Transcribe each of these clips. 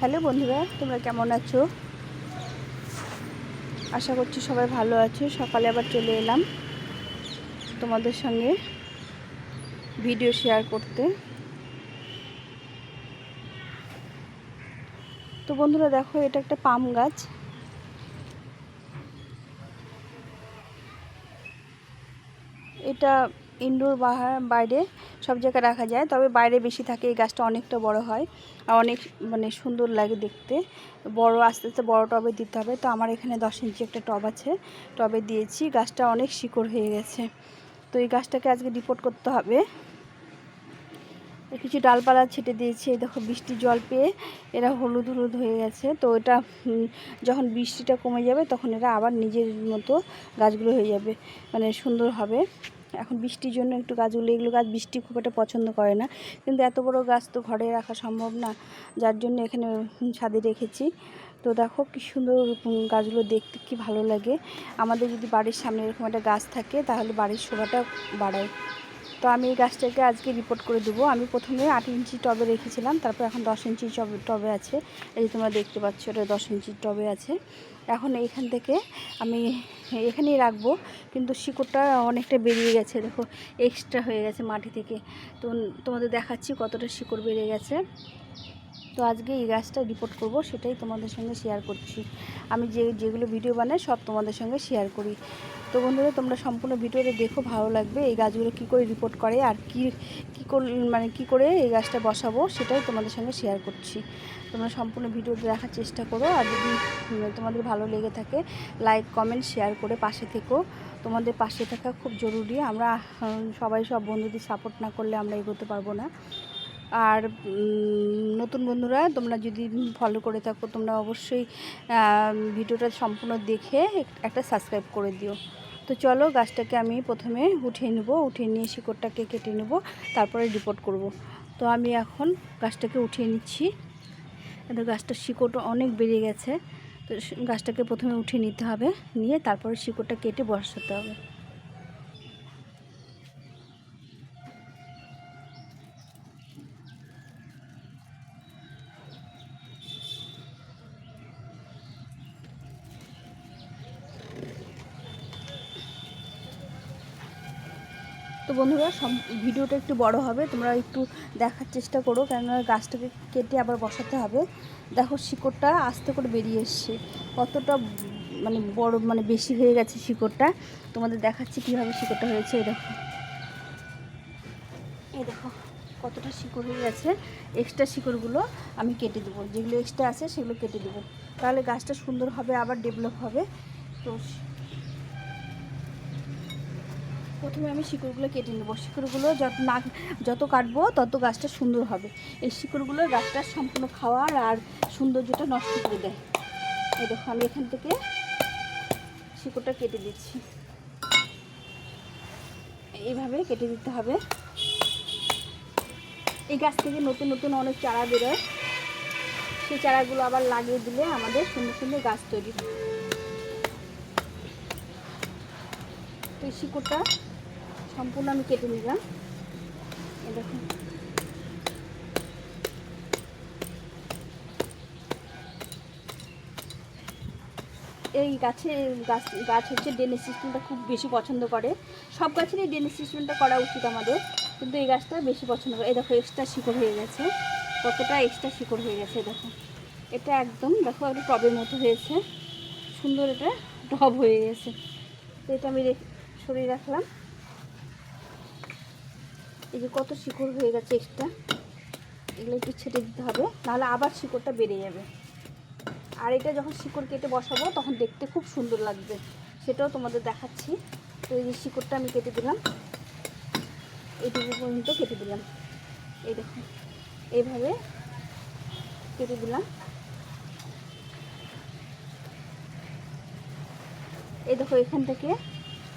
Hello বন্ধুরা, তোমরা কেমন আছো? আশা করছি সবাই ভালো আছো। সকালে আবার চলে এলাম তোমাদের সঙ্গে ভিডিও শেয়ার করতে। তো বন্ধুরা, দেখো, এটা একটা পাম গাছ। এটা ইনডোর বাইরে সব জায়গায় রাখা যায়। তবে বাইরে বেশি থাকে, এই গাছটা অনেকটা বড় হয়। আর অনেক মানে সুন্দর লাগে দেখতে। বড়, আস্তে আস্তে বড় টবে দিতে হবে। তো আমার এখানে দশ ইঞ্চি একটা টব আছে। টবে দিয়েছি। গাছটা অনেক শিকড় হয়ে গেছে। তো এই গাছটাকে আজকে রিপোর্ট করতে হবে। কিছু ডালপালা ছেটে দিয়েছি। এই দেখো বৃষ্টির জল পেয়ে এরা হলুদ হলুদ হয়ে গেছে। তো এটা যখন বৃষ্টিটা কমে যাবে, তখন এরা আবার নিজের মতো গাছগুলো হয়ে যাবে। মানে সুন্দর হবে। এখন বৃষ্টির জন্য একটু গাছগুলো এগুলো গাছ বৃষ্টি খুব একটা পছন্দ করে না। কিন্তু এত বড় গাছ তো ঘরে রাখা সম্ভব না, যার জন্য এখানে ছাদে রেখেছি। তো দেখো কী সুন্দর গাছগুলো দেখতে কি ভালো লাগে। আমাদের যদি বাড়ির সামনে এরকম একটা গাছ থাকে, তাহলে বাড়ির শোভাটা বাড়ায় তো আমি এই গাছটাকে আজকে রিপোর্ট করে দেবো। আমি প্রথমে আট ইঞ্চি টবে রেখেছিলাম, তারপর এখন দশ ইঞ্চি টবে আছে। এই যে তোমরা দেখতে পাচ্ছ ওটা দশ ইঞ্চি টবে আছে। এখন এইখান থেকে আমি এখানেই রাখব, কিন্তু শিকড়টা অনেকটা বেরিয়ে গেছে। দেখো এক্সট্রা হয়ে গেছে মাটি থেকে। তো তোমাদের দেখাচ্ছি কতটা শিকড় বেড়ে গেছে। তো আজকে এই গাছটা রিপোর্ট করব, সেটাই তোমাদের সঙ্গে শেয়ার করছি। আমি যে, যেগুলো ভিডিও বানাই, সব তোমাদের সঙ্গে শেয়ার করি। তো বন্ধুরা, তোমরা সম্পূর্ণ ভিডিওটা দেখো, ভালো লাগবে। এই গাছগুলো কী করে রিপোর্ট করে, আর কি, কী মানে কী করে এই গাছটা বসাবো, সেটাই তোমাদের সঙ্গে শেয়ার করছি। তোমরা সম্পূর্ণ ভিডিওটা দেখার চেষ্টা করো, আর যদি তোমাদের ভালো লেগে থাকে লাইক কমেন্ট শেয়ার করে পাশে থেকো। তোমাদের পাশে থাকা খুব জরুরি। আমরা সবাই সব বন্ধুদের সাপোর্ট না করলে আমরা এগোতে পারব না। আর নতুন বন্ধুরা, তোমরা যদি ফলো করে থাকো, তোমরা অবশ্যই ভিডিওটা সম্পূর্ণ দেখে একটা সাবস্ক্রাইব করে দিও। তো চলো, গাছটাকে আমি প্রথমে উঠিয়ে নেব, উঠিয়ে নিয়ে শিকড়টাকে কেটে নেব, তারপরে রিপোর্ট করব। তো আমি এখন গাছটাকে উঠিয়ে নিচ্ছি। এদের গাছটার শিকড়টা অনেক বেড়ে গেছে, তো গাছটাকে প্রথমে উঠিয়ে নিতে হবে, নিয়ে তারপরে শিকড়টা কেটে বসাতে হবে। বন্ধুরা, সব ভিডিওটা একটু বড় হবে, তোমরা একটু দেখার চেষ্টা করো, কেননা গাছটাকে কেটে আবার বসাতে হবে। দেখো শিকড়টা আস্তে করে বেরিয়ে এসছে, কতটা মানে বড় মানে বেশি হয়ে গেছে শিকড়টা। তোমাদের দেখাচ্ছি কীভাবে শিকড়টা হয়েছে, এই দেখো। এই দেখো, কতটা শিকড় হয়ে গেছে। এক্সট্রা শিকড়গুলো আমি কেটে দেবো, যেগুলো এক্সট্রা আছে সেগুলো কেটে দেবো। তাহলে গাছটা সুন্দর হবে, আবার ডেভেলপ হবে। তো প্রথমে আমি শিকড়গুলো কেটে নেব। শিকড়গুলো যত না, যত কাটবো তত গাছটা সুন্দর হবে। এই শিকড়গুলো গাছটা সম্পূর্ণ খাওয়ার আর সৌন্দর্যটা নষ্ট করে দেয়। এই দেখো, আমি এখান থেকে শিকড়টা কেটে দিচ্ছি। এইভাবে কেটে দিতে হবে। এই গাছ থেকে নতুন নতুন অনেক চারা বেরোয়। সেই চারাগুলো আবার লাগিয়ে দিলে আমাদের সুন্দর সুন্দর গাছ তৈরি হয়। তো এই শিকড়টা সম্পূর্ণ আমি কেটে নিলাম। দেখুন। এই গাছে, গাছ গাছ হচ্ছে ড্রেনেজ সিস্টেমটা খুব বেশি পছন্দ করে। সব গাছেরই ড্রেনেজ সিস্টেমটা করা উচিত আমাদের, কিন্তু এই গাছটা বেশি পছন্দ করে। এই দেখো এক্সট্রা শিকড় হয়ে গেছে। কতটা এক্সট্রা শিকড় হয়ে গেছে, দেখো। এটা একদম, দেখো একটা টবের মতো হয়েছে। সুন্দর এটা টব হয়ে গেছে। তো এটা আমি সরিয়ে রাখলাম। এই যে কত শিকড় হয়ে গেছে এক্সট্রা এগুলো একটু ছেটে দিতে হবে, নাহলে আবার শিকড়টা বেড়ে যাবে। আর এটা যখন শিকড় কেটে বসাবো, তখন দেখতে খুব সুন্দর লাগবে। সেটাও তোমাদের দেখাচ্ছি। তো এই যে শিকড়টা আমি কেটে দিলাম। এইটুকু পর্যন্ত কেটে দিলাম। এই দেখো, এইভাবে কেটে দিলাম। এই দেখো, এখান থেকে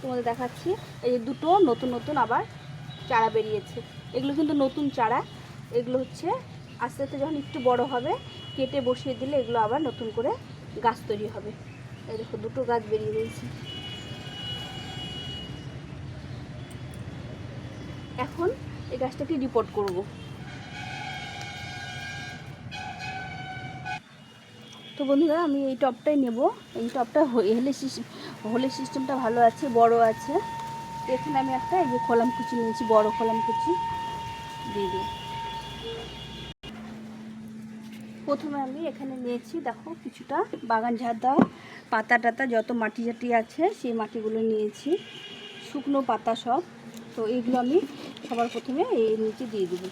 তোমাদের দেখাচ্ছি। এই যে দুটো নতুন নতুন আবার চারা বেরিয়েছে। এগুলো কিন্তু নতুন চারা। এগুলো হচ্ছে আস্তে আস্তে যখন একটু বড় হবে, কেটে বসিয়ে দিলে এগুলো আবার নতুন করে গাছ তৈরি হবে। এই দেখো, দুটো গাছ বেরিয়ে রয়েছে। এখন এই গাছটাকে রিপোর্ট করব। তো বন্ধুরা, আমি এই টপটাই নেব। এই টপটা হেলে সিস্টেম হোলে সিস্টেমটা ভালো আছে, বড় আছে। এখানে আমি একটা এই যে খোলাম কুচি নিয়েছি, বড় খোলাম কুচি। দিয়ে দিই। প্রথমে আমি এখানে নিয়েছি, দেখো কিছুটা বাগান ঝাড় পাতা টাতা, যত মাটি জাটি আছে সেই মাটিগুলো নিয়েছি, শুকনো পাতা সব। তো এইগুলো আমি সবার প্রথমে এই নিচে দিয়ে দেবো।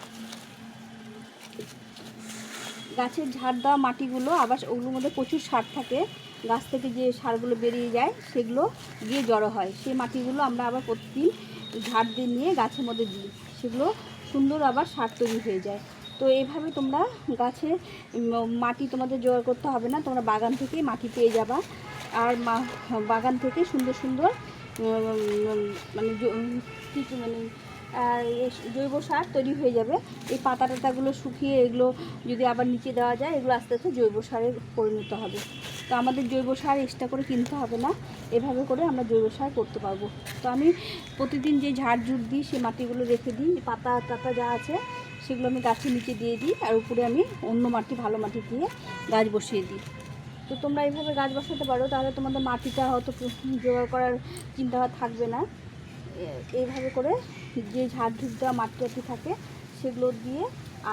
গাছের ঝাড় দেওয়া মাটিগুলো আবার ওগুলোর মধ্যে প্রচুর সার থাকে গাছ থেকে যে সারগুলো বেরিয়ে যায় সেগুলো গিয়ে জড়ো হয়। সেই মাটিগুলো আমরা আবার প্রতিদিন ঝাড় দিয়ে নিয়ে গাছের মধ্যে দিই। সেগুলো সুন্দর আবার সার তৈরি হয়ে যায়। তো এইভাবে তোমরা গাছে মাটি তোমাদের জোগাড় করতে হবে না তোমরা বাগান থেকে মাটি পেয়ে যাবা। আর বাগান থেকে সুন্দর সুন্দর মানে জ- উম, কি কি মানে জৈব সার তৈরি হয়ে যাবে। এই পাতা টাতাগুলো শুকিয়ে এগুলো যদি আবার নিচে দেওয়া যায়, এগুলো আস্তে আস্তে জৈব সারে পরিণত হবে। তো আমাদের জৈব সার এক্সট্রা করে কিনতে হবে না। এভাবে করে আমরা জৈব সার করতে পারব। তো আমি প্রতিদিন যে ঝাড় ঝুট দিই সেই মাটিগুলো রেখে দিই। পাতা টাতা যা আছে, সেগুলো আমি গাছের নিচে দিয়ে দিই। আর উপরে আমি অন্য মাটি, ভালো মাটি দিয়ে গাছ বসিয়ে দিই। তো তোমরা এইভাবে গাছ বসাতে পারো। তাহলে তোমাদের মাটিটা হয়তো জোগাড় করার চিন্তা থাকবে না। এইভাবে করে যে ঝাড় ঝুট দেওয়া মাটি থাকে, সেগুলো দিয়ে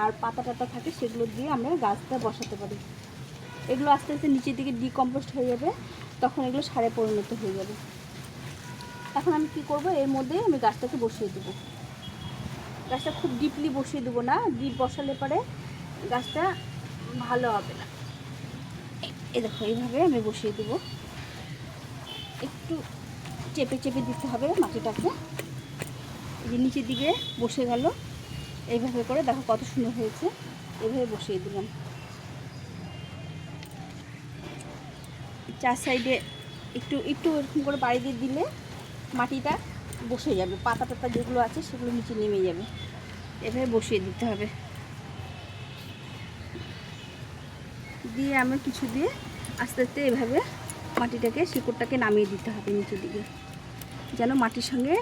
আর পাতা টাতা থাকে, সেগুলো দিয়ে আমরা গাছটা বসাতে পারি। এগুলো আস্তে আস্তে নিচের দিকে ডিকম্পোস্ট হয়ে যাবে, তখন এগুলো সারে পরিণত হয়ে যাবে। এখন আমি কি করব? এর মধ্যে আমি গাছটাকে বসিয়ে দেবো। গাছটা খুব ডিপলি বসিয়ে দেবো না ডিপ বসালে পরে গাছটা ভালো হবে না। এই দেখো, এইভাবে আমি বসিয়ে দেবো। একটু চেপে চেপে দিতে হবে মাটিটাকে। যে নিচের দিকে বসে গেল, এইভাবে করে দেখো কত সুন্দর হয়েছে। এভাবে বসিয়ে দিলাম। চার সাইডে একটু একটু এরকম করে বাড়ি দিয়ে দিলে মাটিটা বসে যাবে। পাতা টাতা যেগুলো আছে সেগুলো নিচে নেমে যাবে। এভাবে বসিয়ে দিতে হবে। দিয়ে আমরা কিছু দিয়ে আস্তে আস্তে এভাবে মাটিটাকে, শিকড়টাকে নামিয়ে দিতে হবে নিচের দিকে, যেন মাটির সঙ্গে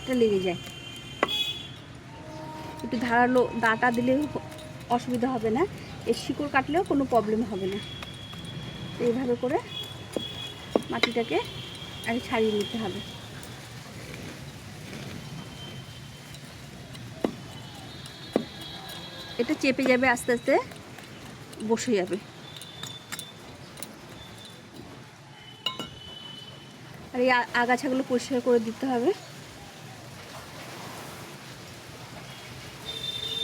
এটা লেগে যায়। একটু ধারালো দাটা দিলে অসুবিধা হবে না। এর শিকড় কাটলেও কোনো প্রবলেম হবে না। এইভাবে করে মাটিটাকে আগে ছাড়িয়ে নিতে হবে। এটা চেপে যাবে, আস্তে আস্তে বসে যাবে। আর এই আগাছাগুলো পরিষ্কার করে দিতে হবে।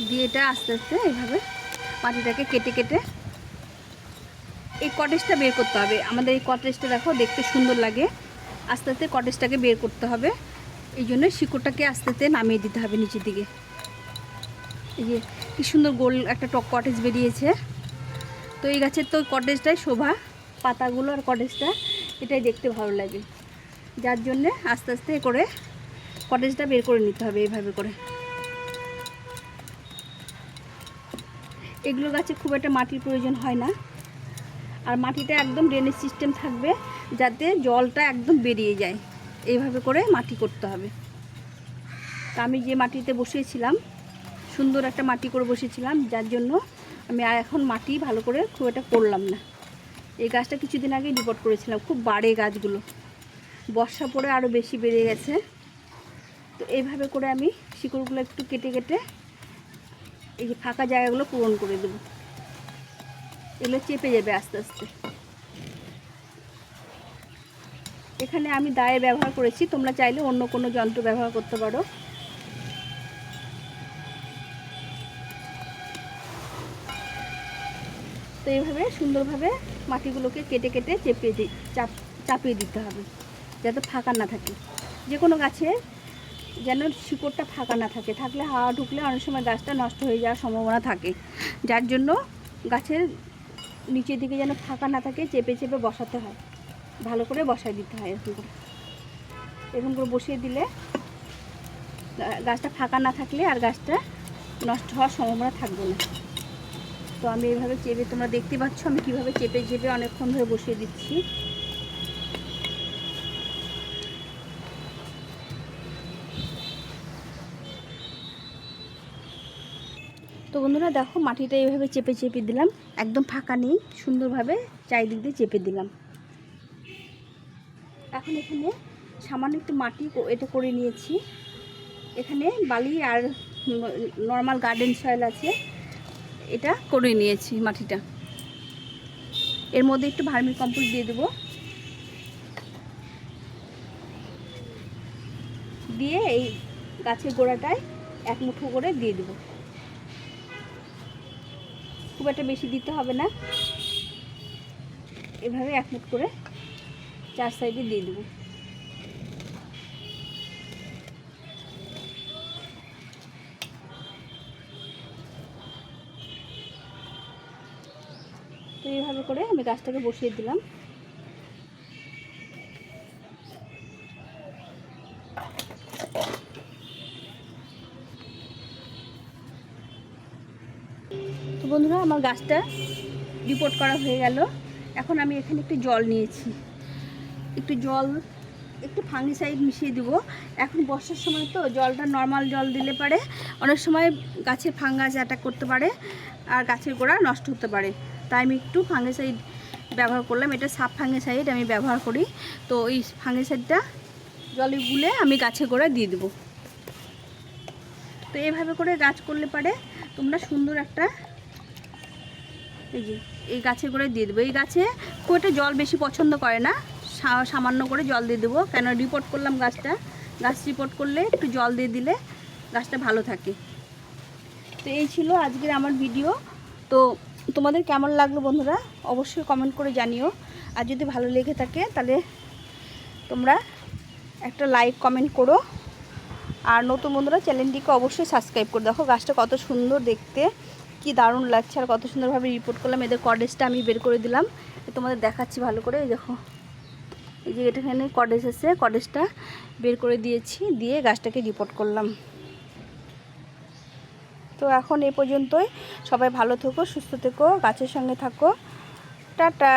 দিয়ে এটা আস্তে আস্তে এইভাবে মাটিটাকে কেটে কেটে এই কটেজটা বের করতে হবে। আমাদের এই কটেজটা দেখো, দেখতে সুন্দর লাগে। আস্তে আস্তে কটেজটাকে বের করতে হবে। এই জন্য শিকড়টাকে আস্তে আস্তে নামিয়ে দিতে হবে নিচের দিকে। এই যে কি সুন্দর গোল একটা টক কটেজ বেরিয়েছে। তো এই গাছের তো কটেজটাই শোভা, পাতাগুলো আর কটেজটা এটাই দেখতে ভালো লাগে। যার জন্যে আস্তে আস্তে করে কটেজটা বের করে নিতে হবে এইভাবে করে। এগুলো গাছে খুব একটা মাটির প্রয়োজন হয় না। আর মাটিটা একদম ড্রেনেজ সিস্টেম থাকবে যাতে জলটা একদম বেরিয়ে যায়। এইভাবে করে মাটি করতে হবে। তা আমি যে মাটিতে বসিয়েছিলাম, সুন্দর একটা মাটি করে বসেছিলাম যার জন্য আমি আর এখন মাটি ভালো করে খুব একটা করলাম না। এই গাছটা কিছুদিন আগে রিপোর্ট করেছিলাম, খুব বাড়ে গাছগুলো। বর্ষা পড়ে আরও বেশি বেড়ে গেছে। তো এইভাবে করে আমি শিকড়গুলো একটু কেটে কেটে এই যে ফাঁকা জায়গাগুলো পূরণ করে দেবো। এগুলো চেপে যাবে আস্তে আস্তে। এখানে আমি দায়ে ব্যবহার করেছি, তোমরা চাইলে অন্য কোনো যন্ত্র ব্যবহার করতে পারো। তো এইভাবে সুন্দরভাবে মাটিগুলোকে কেটে কেটে চেপে চাপ চাপিয়ে দিতে হবে, যাতে ফাঁকা না থাকে। যে কোনো গাছে যেন শিকড়টা ফাঁকা না থাকে। থাকলে হাওয়া ঢুকলে অনেক সময় গাছটা নষ্ট হয়ে যাওয়ার সম্ভাবনা থাকে। যার জন্য গাছের নিচের দিকে যেন ফাঁকা না থাকে, চেপে চেপে বসাতে হয়। ভালো করে বসায় দিতে হয় এরকম করে। এরকম করে বসিয়ে দিলে গাছটা ফাঁকা না থাকলে আর গাছটা নষ্ট হওয়ার সম্ভাবনা থাকবে না। তো আমি এইভাবে চেপে, তোমরা দেখতে পাচ্ছ আমি কীভাবে চেপে চেপে অনেকক্ষণ ধরে বসিয়ে দিচ্ছি। বন্ধুরা দেখো মাটিটা এইভাবে চেপে চেপে দিলাম। একদম ফাঁকা নেই, সুন্দরভাবে চারিদিক দিয়ে চেপে দিলাম। এখন এখানে সামান্য একটু মাটি এটা করে নিয়েছি। এখানে বালি আর নর্মাল গার্ডেন সয়েল আছে। এটা করে নিয়েছি মাটিটা। এর মধ্যে একটু ভার্মি কম্পোস্ট দিয়ে দেবো। দিয়ে এই গাছের গোড়াটায় এক মুঠো করে দিয়ে দেবো। খুব একটা বেশি দিতে হবে না। এভাবে এক মুখ করে চার সাইডে দিয়ে দেবো। তো এইভাবে করে আমি গাছটাকে বসিয়ে দিলাম। আমার গাছটা রিপোর্ট করা হয়ে গেল। এখন আমি এখানে একটু জল নিয়েছি। একটু জল, একটু ফাঙ্গিসাইড মিশিয়ে দেবো। এখন বর্ষার সময় তো জলটা নর্মাল জল দিলে পারে। অনেক সময় গাছে ফাঙ্গাস অ্যাটাক করতে পারে আর গাছের গোড়া নষ্ট হতে পারে। তাই আমি একটু ফাঙ্গিসাইড ব্যবহার করলাম। এটা সাব ফাঙ্গিসাইড আমি ব্যবহার করি। তো ওই ফাঙ্গিসাইডটা জলে গুলে আমি গাছের গোড়া দিয়ে দেবো। তো এইভাবে করে গাছ করলে পারে। তোমরা সুন্দর একটা এই যে, এই দিয়ে দেবো। এই গাছে একটা জল বেশি পছন্দ করে না। সামান্য করে জল দিয়ে দেবো। কেন রিপোর্ট করলাম গাছটা। গাছ রিপোর্ট করলে একটু জল দিয়ে দিলে গাছটা ভালো থাকে। তো এই ছিল আজকের আমার ভিডিও তো তোমাদের কেমন লাগল বন্ধুরা? অবশ্যই কমেন্ট করে জানিও। আর যদি ভালো লেগে থাকে, তাহলে তোমরা একটা লাইক কমেন্ট করো। আর নতুন বন্ধুরা চ্যানেলটিকে অবশ্যই সাবস্ক্রাইব করে দেখো। গাছটা কত সুন্দর দেখতে। কি দারুণ লাগছে আর কত সুন্দরভাবে রিপোর্ট করলাম। এদের কডেজটা আমি বের করে দিলাম। তোমাদের দেখাচ্ছি ভালো করে, এই দেখো। এই যে এটাখানে কডেজ আছে কডেজটা বের করে দিয়েছি, দিয়ে গাছটাকে রিপোর্ট করলাম। তো এখন এ পর্যন্তই। সবাই ভালো থেকো, সুস্থ থেকো, গাছের সঙ্গে থাকো। টাটা!